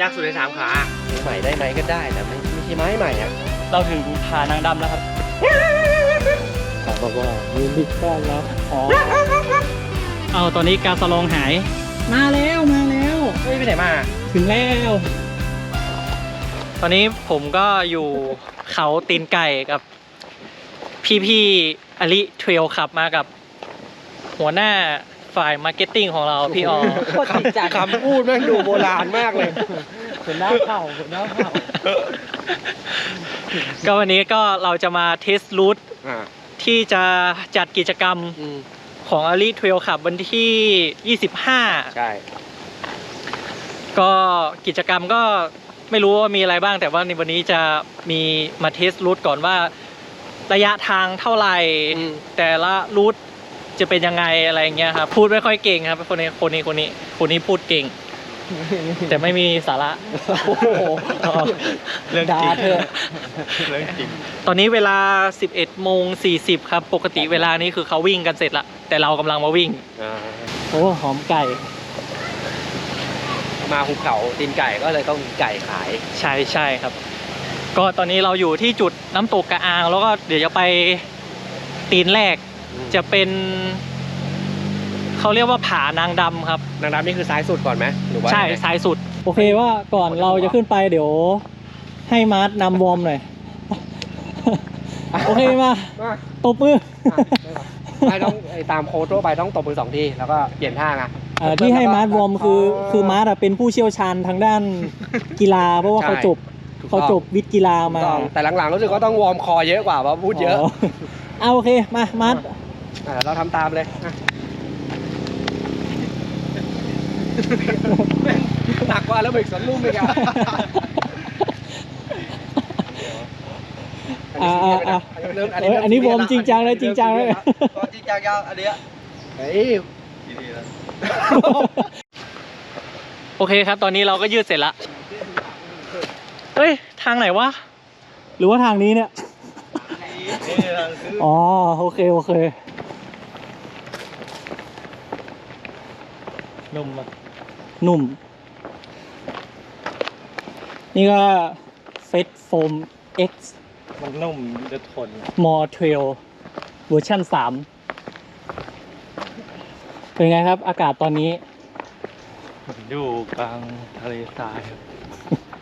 ยากสุดในสามขามือใหม่ได้ไหมก็ได้แต่ไม่ไม่ใช่ไม้ใหม่อะเราถึงผานางดำแล้วครับถามบอกว่ายืนดิต้อนแล้วอ๋อเอาตอนนี้การสลองหาย มาแล้วมาแล้วเฮ้ยไปไหนมาถึงแล้ว ตอนนี้ผมก็อยู่เขาตีนไก่กับ พี่ๆอลิเทรลขับมากับ หัวหน้า ฝ่ายมาร์เก็ตติ้งของเราพี่ออโคตรจริงจัง คำพูดแม่งดูโบราณมากเลยหัวหน้าเผ่าหัวหน้าเผ่าก็วันนี้ก็เราจะมาเทสรูทอ่าที่จะจัดกิจกรรมอืมของอลิเทรลขับวันที่ 25 ใช่ ก็กิจกรรมก็ไม่รู้ว่ามีอะไรบ้าง แต่ว่าในวันนี้จะมีมาเทสรูทก่อนว่า ระยะทางเท่าไหร่ อืม แต่ละรูท จะเป็นยังไงอะไรอย่างเงี้ยครับพูดไม่ค่อยเก่งครับคนนี้คนนี้คนนี้คนนี้พูดเก่ง แต่ไม่มีสาระโอ้โหเรื่องจริงด่าเถอะ เรื่องจริงตอนนี้เวลา 11โมง40 ครับ ปกติเวลานี้คือเขาวิ่งกันเสร็จละแต่เรากำลังมาวิ่งอ่าโอ้หอมไก่มาภูเขาตีนไก่ก็เลยต้องมีไก่ขาย ใช่ใช่ครับ ก็ตอนนี้เราอยู่ที่จุดน้ำตกกระอาง แล้วก็เดี๋ยวจะไปตีนแรก จะเป็นเขาเรียกว่าผานางดำครับ นางดำนี่คือซ้ายสุดก่อนไหมหรือว่าใช่ยังไงซ้ายสุด โอเคว่าก่อนเราจะขึ้นไปเดี๋ยว ให้มาร์ทนำวอร์มหน่อย โอเคมามาตบมือไปต้องไอ้ตามโค้ดทั่วไปต้องตบมือสองทีแล้วก็เปลี่ยนท่าไง เอ่อที่ให้มาร์ทวอร์มคือคือมาร์ทอะเป็นผู้เชี่ยวชาญทางด้านกีฬา เพราะว่าเขาจบถูกเขาต้องจบวิทย์กีฬาถูกมาต้องแต่หลังๆรู้สึกว่าต้องวอร์มคอเยอะกว่าเพราะพูดเยอะ เอาโอเคมามาร์ทอะ เราทำตามเลยอะหนักกว่าแล้วเบรกสวนลุ่มอีกอะอ่าอ่าอ่าเริ่มเอ้ยอันนี้วอร์มจริงจังเลยจริงจังเลยจริงจังยังอันเนี้ยเฮ้ยโอเคครับ ตอนนี้เราก็ยืดเสร็จละเฮ้ย ทางไหนวะ หรือว่าทางนี้เนี่ย อ๋อ โอเค โอเค นุ่มอะนุ่ม นี่ก็เฟสโฟม X มันนุ่มจะทนมอเทรลเวอร์ชั่น3เป็นไงครับ อากาศตอนนี้อยู่กลางทะเลทรายครับ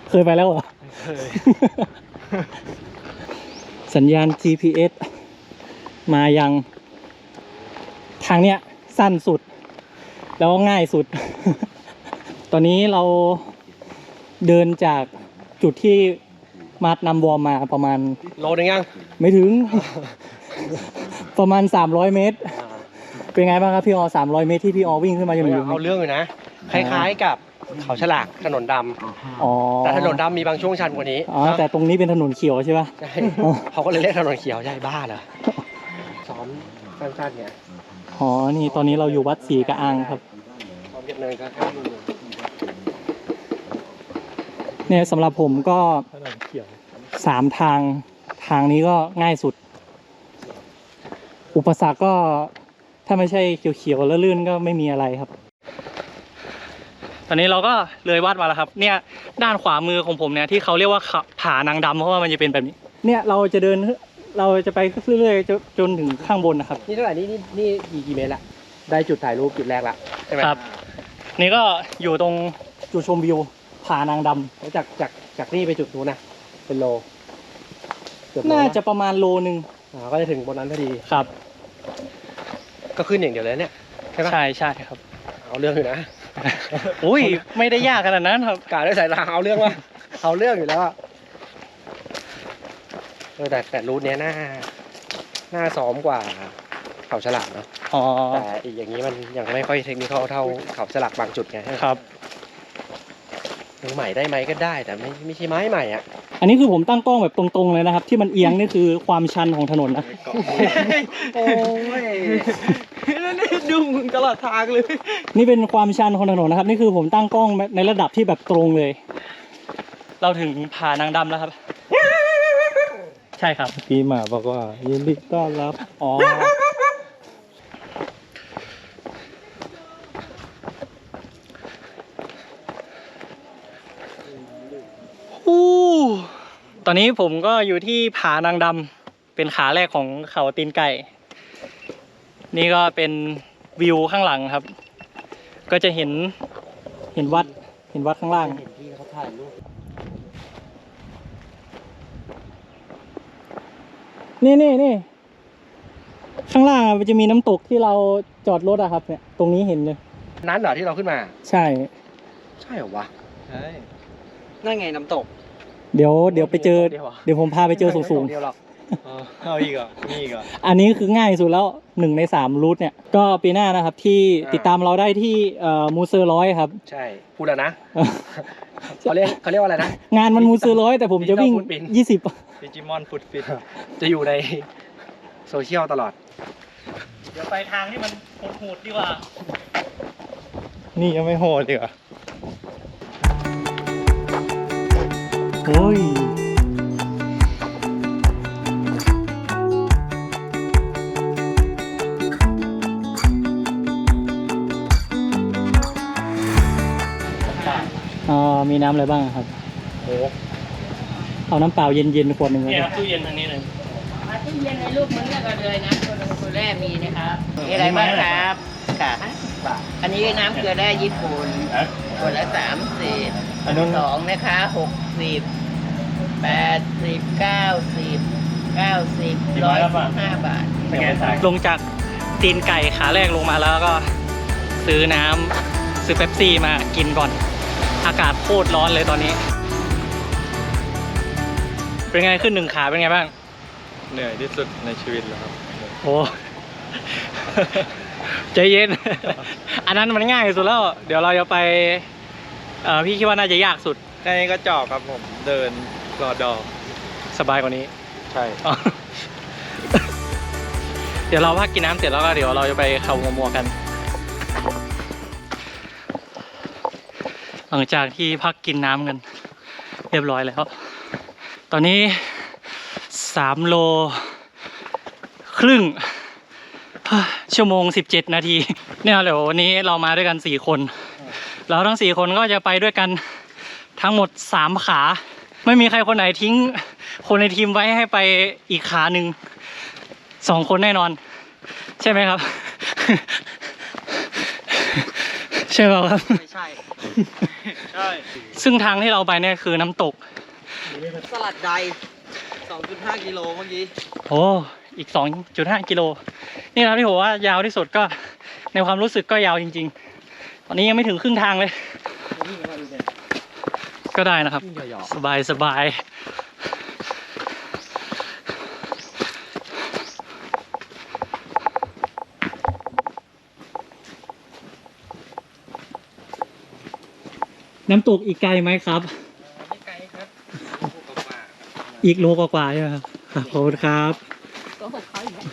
เคยไปแล้วเหรอเคย สัญญาณ GPS มายัง ทางเนี้ยสั้นสุด แล้วก็ง่ายสุด ตอนนี้เราเดินจากจุดที่มาร์ทนำวอร์มมาประมาณ โลนึงยัง ไม่ถึง ประมาณ 300 เมตร เป็นไงบ้างครับพี่ออ300 เมตรที่พี่ออวิ่งขึ้นมาจนถึงเอาเรื่องอยู่นะ คล้ายๆกับเขาฉลากถนนดำอ๋อแต่ถนนดำมีบางช่วงชันกว่านี้อ๋อแต่ตรงนี้เป็นถนนเขียวใช่ปะ ใช่อ๋อเขาก็เลยเรียกถนนเขียวใช่บ้าเหรอซ้อมสั้นๆเนี่ย อ๋อ นี่ตอนนี้เราอยู่วัดศรีกระอังครับเนี่ยสำหรับผมก็สามทางทางนี้ก็ง่ายสุด อุปสรรคก็ถ้าไม่ใช่เขียวๆแล้วลื่นก็ไม่มีอะไรครับ ตอนนี้เราก็เลยวัดมาแล้วครับ เนี่ยด้านขวามือของผมเนี่ยที่เขาเรียกว่าขาผานางดำเพราะว่ามันจะเป็นแบบนี้ เนี่ยเราจะเดิน เราจะไปเรื่อยๆจนจนถึงข้างบนนะครับ นี่เท่าไหร่นี่นี่นี่กี่กิเมตรละได้จุดถ่ายรูปจุดแรกละใช่ไหมครับ นี่ก็อยู่ตรงจุดชมวิวผานางดำแล้วจากจากจากนี่ไปจุดนู้นนะเป็นโลเกือบโลน่าจะประมาณโลนึงอ่าก็จะถึงบนนั้นพอดีครับก็ขึ้นอย่างเดียวเลยเนี่ยใช่ปะใช่ใช่ครับเอาเรื่องอยู่นะ อุ้ยไม่ได้ยากขนาดนั้นครับ กาด้วยสายตาเอาเรื่องว่า เอาเรื่องอยู่แล้วอะ เออแต่แต่รูทเนี้ยน่าน่าซ้อมกว่าเขาฉลากเนาะอ๋อ แต่อีกอย่างนี้มันยังไม่ค่อยเทคนิคเท่าเขาฉลากบางจุดไงครับ มือใหม่ได้ไหมก็ได้แต่ไม่ไม่ใช่ไม้ใหม่อะอันนี้คือผมตั้งกล้องแบบตรงๆเลยนะครับ ที่มันเอียงนี่คือความชันของถนนนะโอ้ยนี่ดูมึงตลอดทางเลย นี่เป็นความชันของถนนนะครับ นี่คือผมตั้งกล้องในระดับที่แบบตรงเลย เราถึงผานางดำแล้วครับใช่ครับ พี่หมาบอกว่ายินดีต้อนรับ อ๋อนอู้ตอนนี้ผมก็อยู่ที่ผานางดำเป็นขาแรกของเขาตีนไก่ นี่ก็เป็นวิวข้างหลังครับ ก็จะเห็นเห็นวัดเห็นวัดข้างล่างเห็นที่เขาถ่ายรูป นี่นี่นี่ข้างล่างอะมันจะมีน้ำตกที่เราจอดรถอะครับ เนี่ย ตรงนี้เห็นเลย นั้นเหรอที่เราขึ้นมา ใช่ ใช่เหรอวะใช่นั่นไงน้ำตกเดี๋ยวเดี๋ยวไปเจอ เดียวเหรอเดี๋ยวผมพาไปเจอสูงเดียวหรอกเออเอาอีกเหรอะมีอีกเหรอะๆอันนี้คือง่ายสุดแล้วหนึ่งในสามรูทเนี่ย ก็ปีหน้านะครับที่ติดตามเราได้ที่เอ่อมูเซอร์ร้อยครับ ใช่พูดแล้วนะ เขาเรียกเขาเรียกว่าอะไรนะ งานมันมูเซอร์ร้อยแต่ผมจะวิ่ง Digital Footprint ยี่สิบดิจิมอนฟุตฟิตจะอยู่ในโซเชียลตลอด เดี๋ยวไปทางที่มันโหดๆดีกว่า นี่ยังไม่โหดอีกเหรอะโอ้ย มีน้ำอะไรบ้างครับ โอ้เอาน้ำเปล่าเย็นๆขวดหนึ่งเลยเนี่ยตู้เย็นทางนี้เลยมาที่เย็นในลูกมันเลือกกันเลยนะตัวตัวแรกมีนะครับมีอะไรบ้างครับค่ะอันนี้น้ำเกลือแร่ญี่ปุ่นขวดละสามสิบอันนู้นสองนะคะหกสิบแปดสิบเก้าสิบเก้าสิบร้อยสิบห้าบาทสแกนสายลงจากตีนไก่ขาแรกลงมาแล้วก็ซื้อน้ำซื้อเป๊ปซี่มากินก่อน อากาศโคตรร้อนเลยตอนนี้ เป็นไงขึ้นหนึ่งขาเป็นไงบ้าง เหนื่อยที่สุดในชีวิตแล้วครับ โอ้ ใจเย็น อันนั้นมันง่ายสุดแล้ว เดี๋ยวเราจะไปเอ่อพี่คิดว่าน่าจะยากสุดแค่นี้ก็จอกครับผม เดินรอดอ สบายกว่านี้ ใช่อ๋อเดี๋ยวเราพักกินน้ำเสร็จแล้วก็เดี๋ยวเราจะไปเขาหัวมัวกัน หลังจากที่พักกินน้ำกัน เรียบร้อยแล้ว ตอนนี้สามโล ครึ่ง ชั่วโมงสิบเจ็ดนาที เนี่ยเดี๋ยววันนี้เรามาด้วยกันสี่คน เราทั้งสี่คนก็จะไปด้วยกันทั้งหมดสามขา ไม่มีใครคนไหนทิ้ง คนในทีมไว้ให้ไปอีกขาหนึ่งสองคนแน่นอน ใช่ไหมครับ ใช่เปล่าครับ ไม่ใช่ ใช่ซึ่งทางที่เราไปเนี่ยคือน้ำตก สลัดใด 2.5 กิโลเมื่อกี้ โอ้ อีก 2.5 กิโล นี่นะครับที่ผมว่ายาวที่สุดก็ในความรู้สึกก็ยาวจริง ๆ ตอนนี้ยังไม่ถึงครึ่งทางเลย ก็ได้นะครับวิ่งหยอกสบายสบาย น้ำตกอีกไกลไหมครับ ไม่ไกลครับอีกโลกว่าๆใช่ไหมครับครับขอบคุณครับก็หกเขาอีกแล้ว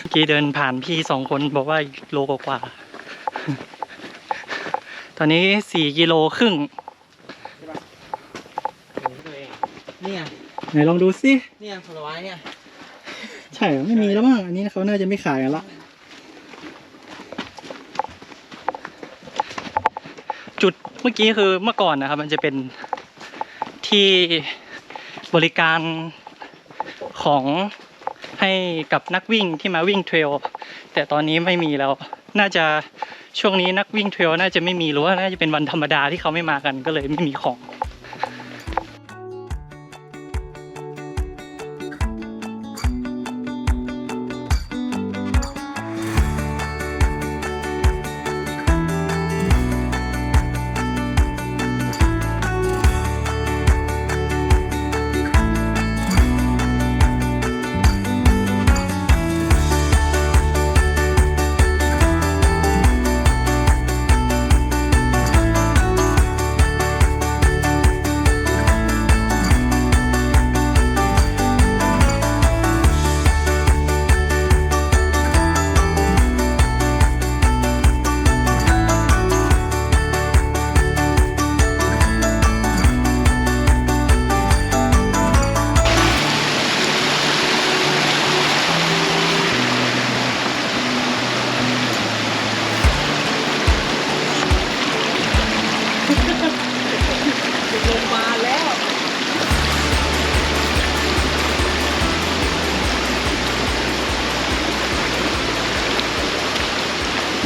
เมื่อกี้เดินผ่านพี่สองคนบอกว่าอีกโลกว่าๆตอนนี้สี่กิโลครึ่งเนี่ยไหนลองดูสิเนี่ยผลไม้เนี่ย ใช่เหรอไม่มีแล้วมั้งอันนี้เขาน่าจะไม่ขายกันละ จุดเมื่อกี้คือเมื่อก่อนนะครับ มันจะเป็นที่บริการของให้กับนักวิ่งที่มาวิ่งเทรลแต่ตอนนี้ไม่มีแล้ว น่าจะช่วงนี้นักวิ่งเทรลน่าจะไม่มีหรือว่าน่าจะเป็นวันธรรมดาที่เขาไม่มากันก็เลยไม่มีของ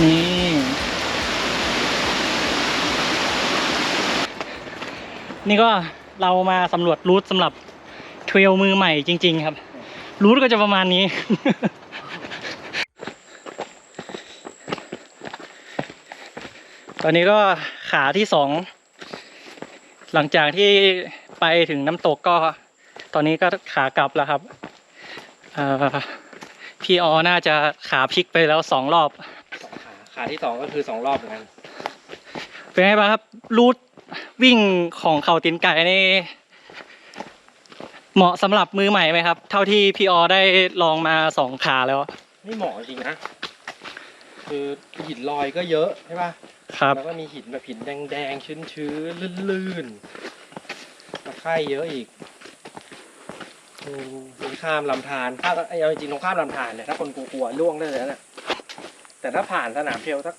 นี่นี่ก็เรามาสำรวจรูทสำหรับเทรลมือใหม่จริง ๆ ครับ รูทก็จะประมาณนี้ ตอนนี้ก็ขาที่สอง หลังจากที่ไปถึงน้ำตกก็ ตอนนี้ก็ขากลับแล้วครับ พี่ออน่าจะขาพลิกไปแล้วสองรอบ ขาขาที่สองก็คือสองรอบเหมือนกัน เป็นไงบ้างครับ รูทวิ่งของเขาตีนไก่นี่เหมาะสำหรับมือใหม่ไหมครับ เท่าที่พี่ออได้ลองมาสองขาแล้วไม่เหมาะจริงนะ คือหินลอยก็เยอะใช่ป่ะครับแล้วก็มีหินแบบหินแดงๆ ชื้นๆ ลื่นๆตะไคร่เยอะอีกอืมมีข้ามลำธารถ้าเอาจริงๆตรงข้ามลำธารเนี่ยถ้าคนกลัวๆล่วงได้เลยนะ แต่ถ้าผ่านสนามเทรลสัก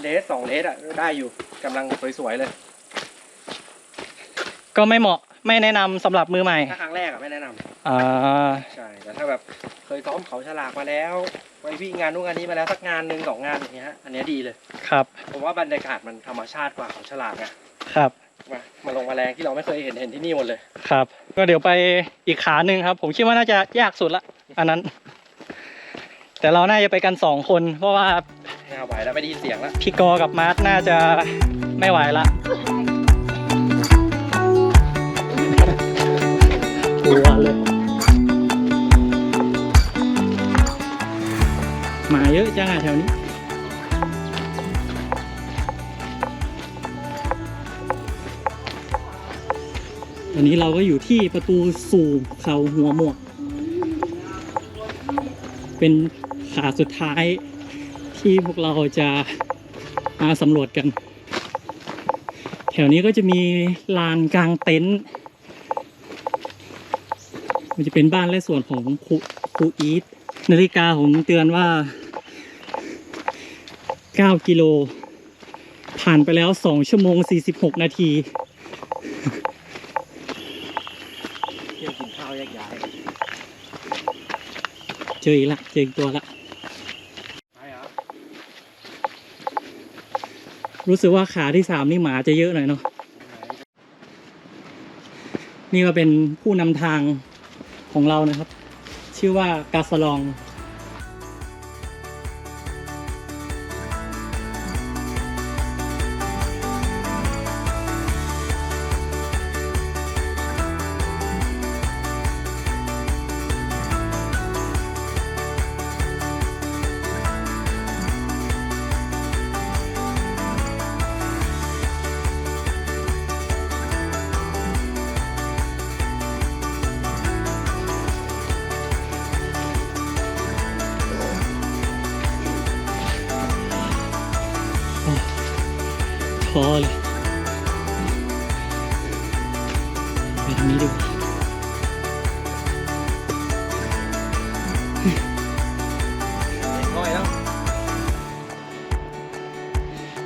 เลสสองเลสอะได้อยู่กำลังสวยๆเลย ก็ไม่เหมาะไม่แนะนำสำหรับมือใหม่ถ้าครั้งแรกอะไม่แนะนำอ่าใช่แต่ถ้าแบบเคยซ้อมเขาฉลากมาแล้วไปวิ่งงานนู่นงานนี้มาแล้วสักงานหนึ่งสองงานอย่างเงี้ยฮะอันเนี้ยดีเลย ครับผมว่าบรรยากาศมันธรรมชาติกว่าเขาฉลากอะครับมามาลงมาแรงที่เราไม่เคยเห็นเห็นที่นี่หมดเลย ครับ ก็เดี๋ยวไปอีกขาหนึ่งครับ ผมคิดว่าน่าจะยากสุดละ อันนั้น แต่เราน่าจะไปกันสองคน เพราะว่าน่าไหวแล้วไม่ได้ยินเสียงแล้ว พี่กอกับมาร์ทน่าจะไม่ไหวละกลัวเลยหมาเยอะจังอะแถวนี้ ตอนนี้เราก็อยู่ที่ประตูสู่เขาหัวหมวก เป็น ขาสุดท้ายที่พวกเราจะมาสำรวจกัน แถวนี้ก็จะมีลานกลางเต็นท์มันจะเป็นบ้านและส่วนของครูครูอีทนาฬิกาผมเตือนว่า 9 กิโล ผ่านไปแล้ว 2 ชั่วโมง 46 นาทีเที่ยงกินข้าวแยกย้าย เจออีกละ เจออีกตัวละ ใช่เหรอ รู้สึกว่าขาที่สามนี่หมาจะเยอะหน่อยเนาะนี่ก็เป็นผู้นำทางของเรานะครับ ชื่อว่ากาสลอง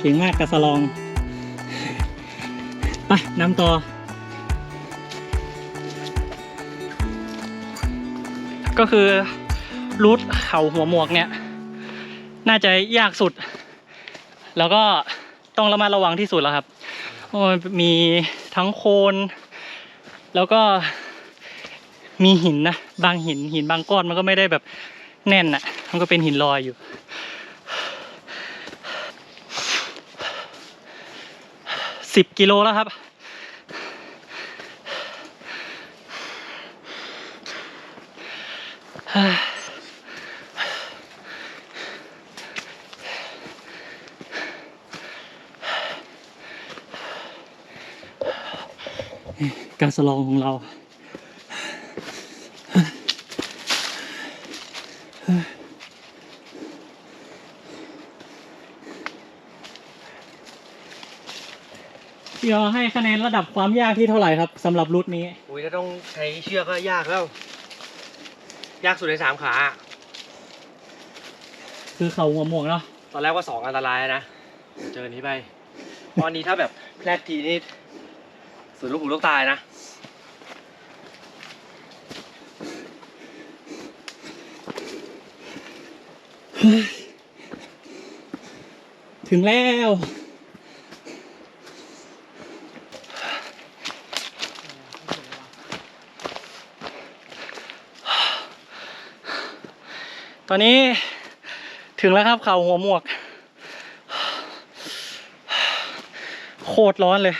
เก่งมากกาสลองไปน้ำต่อก็คือรูทเขาหัวหมวกเนี่ย น่าจะยากสุด แล้วก็ต้องระมัดระวังที่สุดแล้วครับมีทั้งโคน แล้วก็มีหินนะ บางหินหินบางก้อนมันก็ไม่ได้แบบแน่นอะ มันก็เป็นหินลอยอยู่ สิบกิโลแล้วครับ การสลองของเรา พี่ออให้คะแนนระดับความยากที่เท่าไหร่ครับสำหรับรูทนี้ อุ้ยถ้าต้องใช้เชือกก็ยากแล้ว ยากสุดในสามขา คือเขาหัวหมวกเนาะตอนแรกว่าสองอันตรายนะ เจออนนี้ไป ตอนนี้ถ้าแบบแรกทีนี่สุดลูกหูลูกตายนะ ถึงแล้ว ตอนนี้ถึงแล้วครับเขาหัวหมวก โคตรร้อนเลย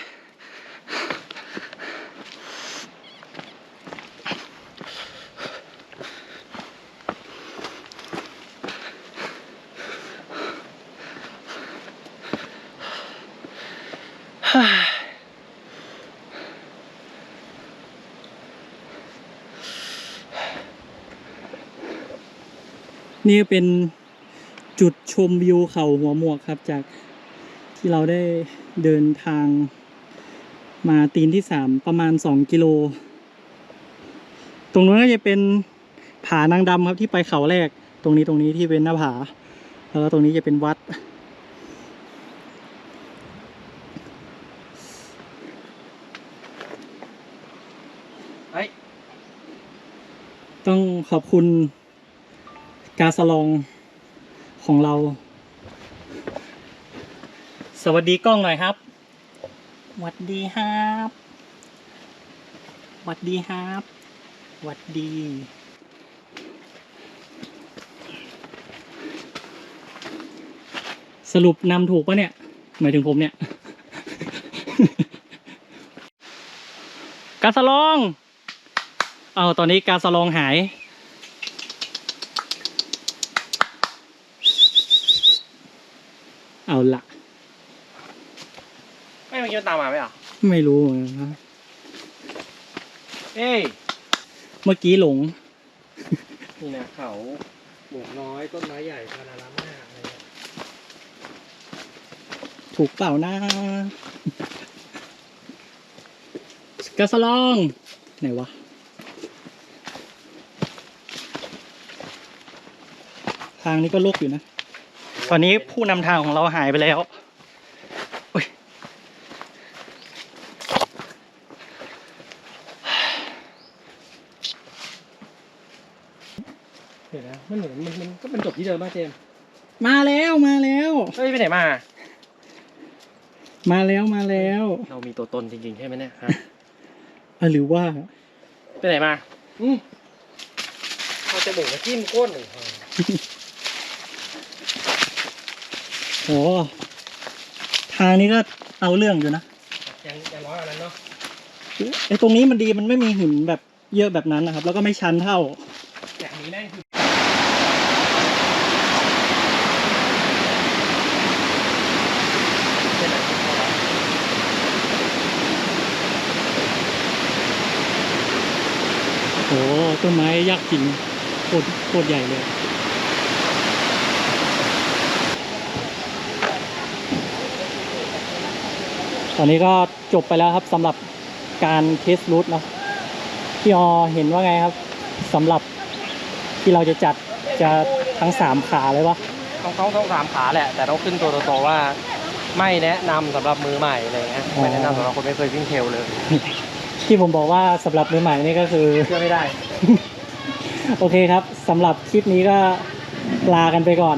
นี่เป็นจุดชมวิวเขาหัวหมวกครับ จากที่เราได้เดินทางมาตีนที่สามประมาณสองกิโล ตรงนู้นก็จะเป็นผานางดำครับที่ไปเขาแรก ตรงนี้ตรงนี้ที่เป็นหน้าผา แล้วก็ตรงนี้จะเป็นวัดเฮ้ยต้องขอบคุณ กาสลองของเรา สวัสดีกล้องหน่อยครับสวัสดีครับสวัสดีครับสวัสดี สรุปนำถูกปะเนี่ย หมายถึงผมเนี่ย กาสลอง เอาตอนนี้การสลองหาย เอาละไม่เมื่อกี้มันตามมาไหมอะไม่รู้เหมือนกันครับเอ้ยเมื่อกี้หลง นี่นะเขาหมวกน้อยต้นไม้ใหญ่พานารามาอะไรเงี้ยถูกเปล่านะกาสลอง ไหนวะ ทางนี้ก็ลกอยู่นะต อนนี้ผู้นำทางของเราหายไปแล้วอุ๊ยเดี๋ยวนะมันเหมือนมันมันก็เป็นจบที่เดิมป่ะเจมส์มาแล้วมาแล้ว เฮ้ยไปไหนมา มาแล้วมาแล้วเรามีตัวตนจริงๆใช่ไหมเนี่ยฮะอะหรือว่าไปไหนมาอืมเอาจมูกมาจิ้มก้นหนึ่งที โอ้ทางนี้ก็เอาเรื่องอยู่นะยังยังร้อยอันนั้นเนาะไอ้ตรงนี้มันดีมันไม่มีหินแบบเยอะแบบนั้นนะครับ แล้วก็ไม่ชันเท่าอย่างนี้แม่งคือเป็นไหนของเขาวะโอ้ต้นไม้ยักษ์จริงโคตรโคตรใหญ่เลย อนนี้ก็จบไปแล้วครับสำหรับการเทสรูทเนาะพี่ออเห็นว่าไงครับสำหรับที่เราจะจัดจะทั้งสามขาเลยวะต้องต้องต้องสามขาแหละ แต่ต้องขึ้นตัวโตๆว่า ไม่แนะนำสำหรับมือใหม่อะไรเงี้ยไม่แนะนำสำหรับคนไม่เคยวิ่งเทรลเลยที่ผมบอกว่าสำหรับมือใหม่นี่ก็คือ เชื่อไม่ได้ โอเคครับสำหรับคลิปนี้ก็ลากันไปก่อน